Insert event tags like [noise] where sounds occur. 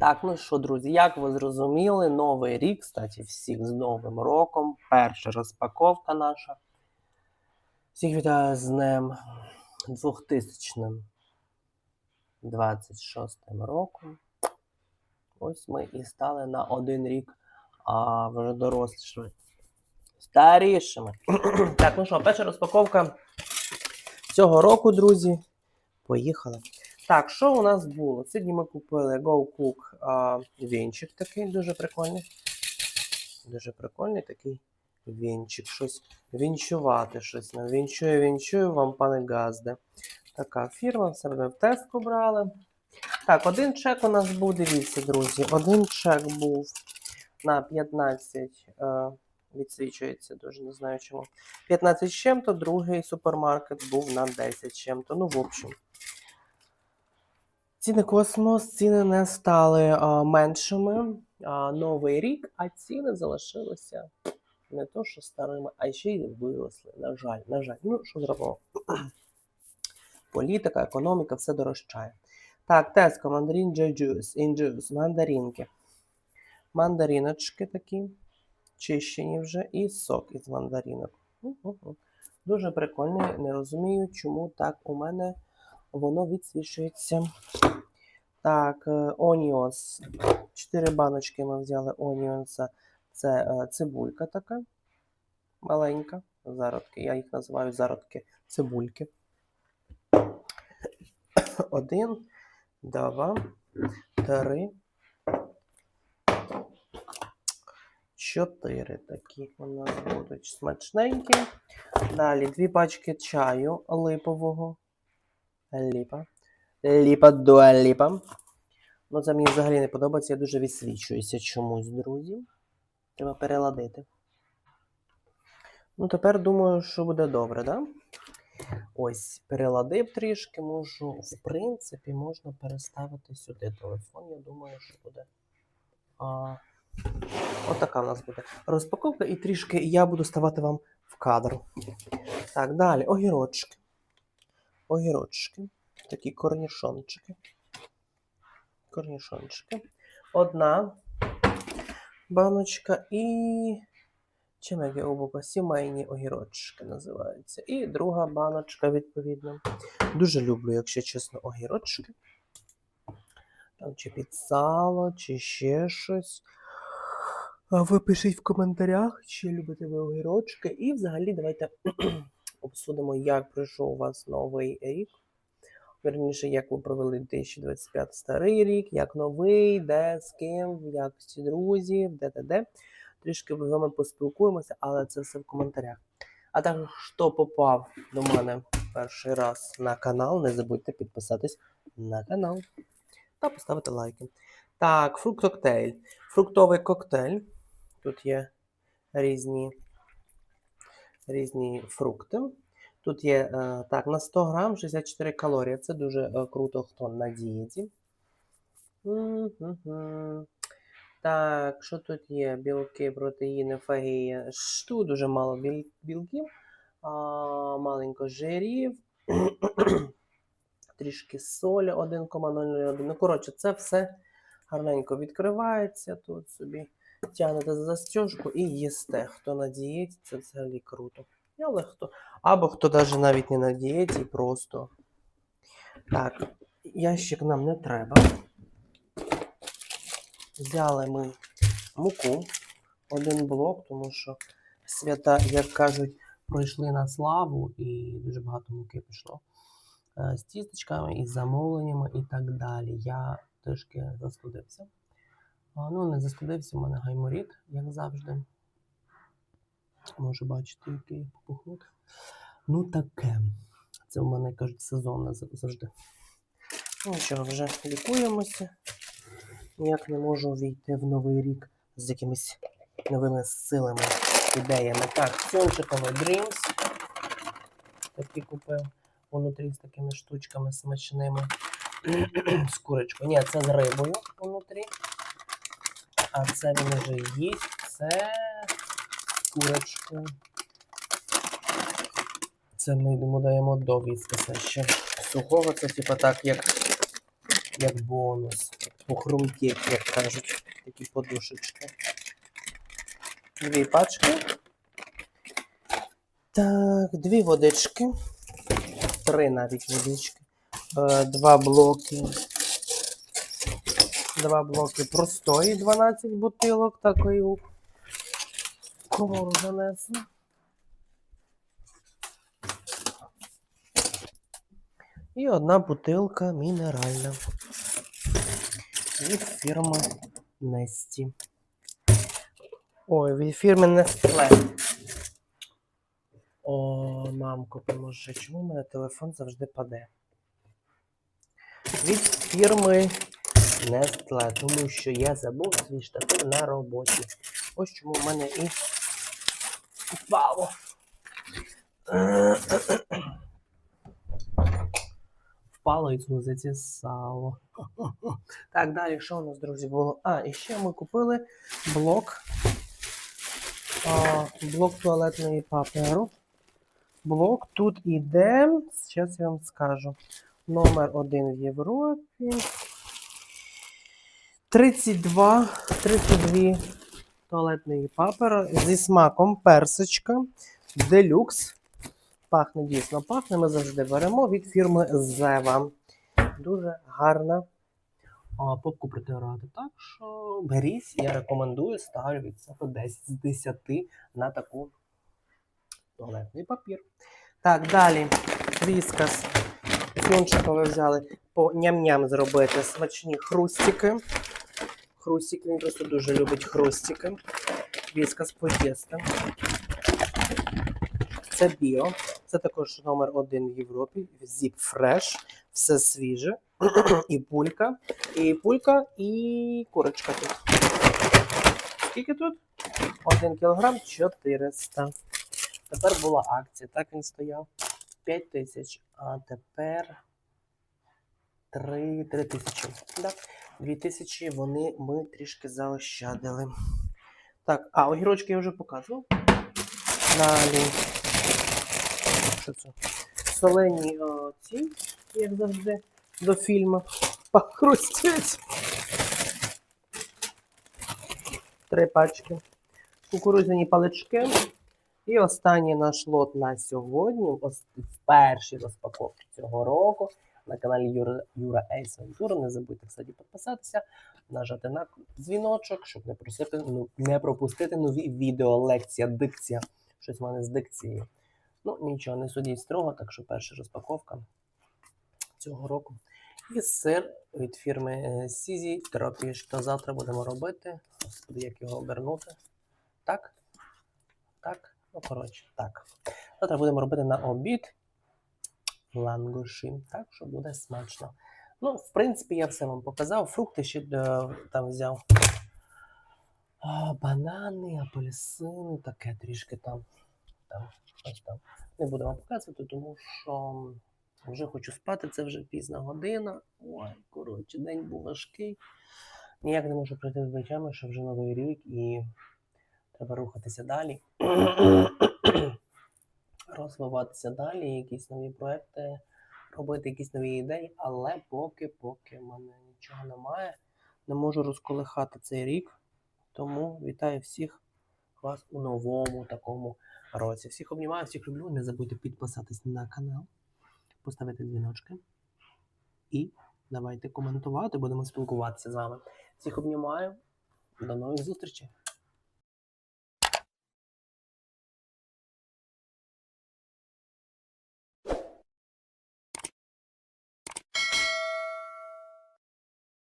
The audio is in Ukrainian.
Так, ну що, друзі, як ви зрозуміли, новий рік, кстати, всіх з Новим роком. Перша розпаковка наша. Всіх вітаю з днем 2026 роком. Ось ми і стали на один рік, а вже дорослішими. Старішими. [clears throat] так, ну що, перша розпаковка цього року, друзі. Поїхали. Так, що у нас було? Сьогодні ми купили Go Cook а, вінчик такий, дуже прикольний. Дуже прикольний такий вінчик. Щось вінчувати щось. Вінчую, вінчую вам, пане Газде. Така фірма, все ми в тестку брали. Так, один чек у нас був, дивіться, друзі. Один чек був на 15. Е, відсвічується, дуже не знаю чому. 15 з чим-то, другий супермаркет був на 10 з чим-то. Ну, в общем. Ціни космос, ціни не стали меншими. А, новий рік, а ціни залишилися не то, що старими, а ще й виросли. На жаль, на жаль. Ну, що зробимо? [clears throat] Політика, економіка, все дорожчає. Так, Теско, мандарин джуюс, інджус, мандаринки. Мандариночки такі, чищені вже, і сок із мандаринок. Дуже прикольний, не розумію, чому так у мене воно відсвічується. Так, Оніонс. Чотири баночки ми взяли Оніонса. Це е, цибулька така маленька. Зародки. Я їх називаю зародки цибульки. Один, два, три. Чотири такі у нас будуть смачненькі. Далі дві пачки чаю липового. Ліпа. Ліпа дуаліпа. Ну, це мені взагалі не подобається, я дуже відсвічуюся чомусь, друзі. Треба переладити. Ну, тепер думаю, що буде добре, да? Ось, переладив трішки, можу, в принципі, можна переставити сюди телефон. Я думаю, що буде. А, отака у нас буде розпаковка, і трішки я буду ставати вам в кадр. Так, далі, огірочки. Огірочки. Такі корнішончики. Корнішончики. Одна баночка і. Чим як я обука? Сімейні огірочки називаються. І друга баночка, відповідно. Дуже люблю, якщо чесно, огірочки. Там чи під сало, чи ще щось. Ви пишіть в коментарях, чи любите ви огірочки. І взагалі давайте обсудимо, як пройшов у вас новий рік. Верніше, як ви провели 2025 старий рік, як новий, де, з ким, як всі друзі, де, де, де. Трішки з вами поспілкуємося, але це все в коментарях. А також, хто попав до мене перший раз на канал, не забудьте підписатись на канал та поставити лайки. Так, фрукт-коктейль. Фруктовий коктейль. Тут є різні, різні фрукти. Тут є е, так, на 100 грам 64 калорії. Це дуже е, круто, хто на дієті. Так, що тут є? Білки, протеїни, фагія. Ш- Тут дуже мало біл- білків, маленько жирів, [clears throat] трішки солі 1,001. Ну, коротше, це все гарненько відкривається. Тут собі тягнете за застіжку і їсте. Хто на дієті, це взагалі круто. Але хто, або хто навіть навіть не на дієті, просто. Так, ящик нам не треба. Взяли ми муку, один блок, тому що свята, як кажуть, пройшли на славу і дуже багато муки пішло. Е, З тістечками, із замовленнями і так далі. Я трішки застудився. Ну, не застудився, у мене гайморіт, як завжди. Може бачити, який попухнути. Ну, таке. Це в мене, кажуть, сезонне завжди. Ну, нічого, вже лікуємося. Ніяк не можу війти в новий рік з якимись новими силами, ідеями. Так, Сьончиковий Dreams. Такий купив внутрі з такими штучками смачними. [clears throat] з курочкою. Ні, це з рибою внутрі. А це він вже їсть. Це з курочкою. Це ми йдемо даємо до віскаса ще сухого. Це типа так, як як бонус. Похрумкеть, як кажуть, такі подушечки. Дві пачки. Так, дві водички. Три навіть водички. Е, Два блоки. Два блоки простої, 12 бутилок такої у комору занесли. І одна бутилка мінеральна від фірми Несті. Ой, від фірми Nestle. О, мамко, поможи. Чому в мене телефон завжди паде? Від фірми Nestle, тому що я забув свій штатив на роботі. Ось чому в мене і впало. Впало і згузиться сало. Так, далі, що у нас, друзі, було? А, і ще ми купили блок. А, блок туалетної паперу. Блок тут іде, зараз я вам скажу. Номер один в Європі. 32, 32 туалетної папери зі смаком персичка. Делюкс. Пахне дійсно пахне. Ми завжди беремо від фірми Зева. Дуже гарна а, попку протирати. Так що беріть, я рекомендую, ставлю від себе 10 з 10 на таку туалетний папір. Так, далі. Віскас. Фунчика ви взяли по ням-ням зробити смачні хрустики. Хрустики, він просто дуже любить хрустики. Віскас по тестам. Це біо. Це також номер один в Європі. Zip Fresh. Все свіже. [clears throat] і пулька. І пулька, і курочка тут. Скільки тут? 1 кілограм 400. Тепер була акція. Так він стояв. 5 тисяч. А тепер 3, 3 тисячі. 2 тисячі вони ми трішки заощадили. Так, а огірочки я вже показував. Далі. Що це? Солені ці, як завжди, до фільму. Похрустять. Три пачки. Кукурудзяні палички. І останній наш лот на сьогодні. В першій розпаковці цього року на каналі Юра, Юра Ейс Вентура. Не забудьте, кстати, підписатися, нажати на дзвіночок, щоб не, просити, ну, не пропустити нові відео, лекція, дикція. Щось в мене з дикцією. Ну, нічого, не судіть строго, так що перша розпаковка цього року. І сир від фірми е, Сізі Тропі. Що завтра будемо робити? Господи, як його обернути? Так? Так? Ну, коротше, так. Завтра будемо робити на обід лангуші. Так що буде смачно. Ну, в принципі, я все вам показав. Фрукти ще е, там взяв. А, банани, апельсини, таке трішки там. там, там. Не буду вам показувати, тому що вже хочу спати, це вже пізна година. Ой, коротше, день був важкий. Ніяк не можу прийти з вечами, що вже новий рік і треба рухатися далі. Розвиватися далі, якісь нові проекти, робити якісь нові ідеї, але поки, поки в мене нічого немає, не можу розколихати цей рік. Тому вітаю всіх вас у новому такому році. Всіх обнімаю, всіх люблю. Не забудьте підписатись на канал, поставити дзвіночки і давайте коментувати, будемо спілкуватися з вами. Всіх обнімаю. До нових зустрічей!